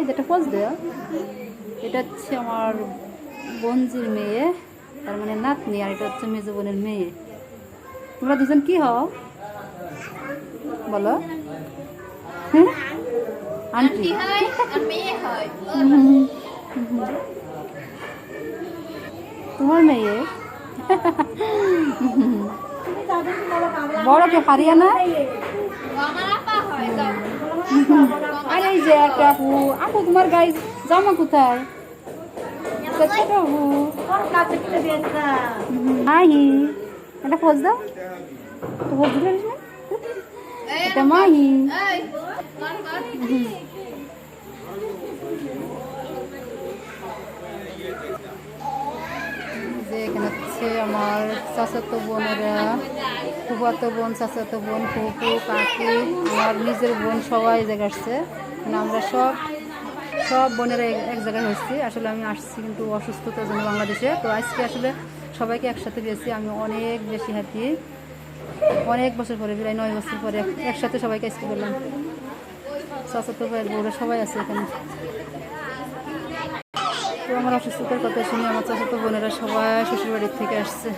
এই যেটা পোজ দেয় এটা হচ্ছে আমার বঞ্জির মেয়ে তার মানে নাতনি আর এটা হচ্ছে মেজো বোনের মেয়ে। তোমরা দুজন কি হও? বলো। হ্যাঁ? আন্টি। হয় হয়। তোমার মেয়ে? বড় কে হারিয়া এই আপু। তোমার গাই জামা কোথায়? ছোট মাহি একটা খোঁজ দাও। এটা মাহি। যে এখানে হচ্ছে আমার চাচাতো বোনেরা বোন, চাচাতো বোন ফুফু কাকি, আমার নিজের বোন সবাই এই জায়গায় আসছে। মানে আমরা সব সব বোনেরা এক- জায়গায় হয়েছি। আসলে আমি আসছি কিন্তু অসুস্থতার জন্য বাংলাদেশে। তো আজকে আসলে সবাইকে একসাথে পেয়েছি। আমি অনেক বেশি হ্যাপি অনেক বছর পরে, প্রায় নয় বছর পরে একসাথে সবাইকে আজকে বললাম চাচাতো ভাইয়ের বউরা সবাই আছে এখানে। তো আমার অসুস্থতার কথা শুনে আমার চাচাতো বোনেরা সবাই শ্বশুর বাড়ির থেকে আসছে।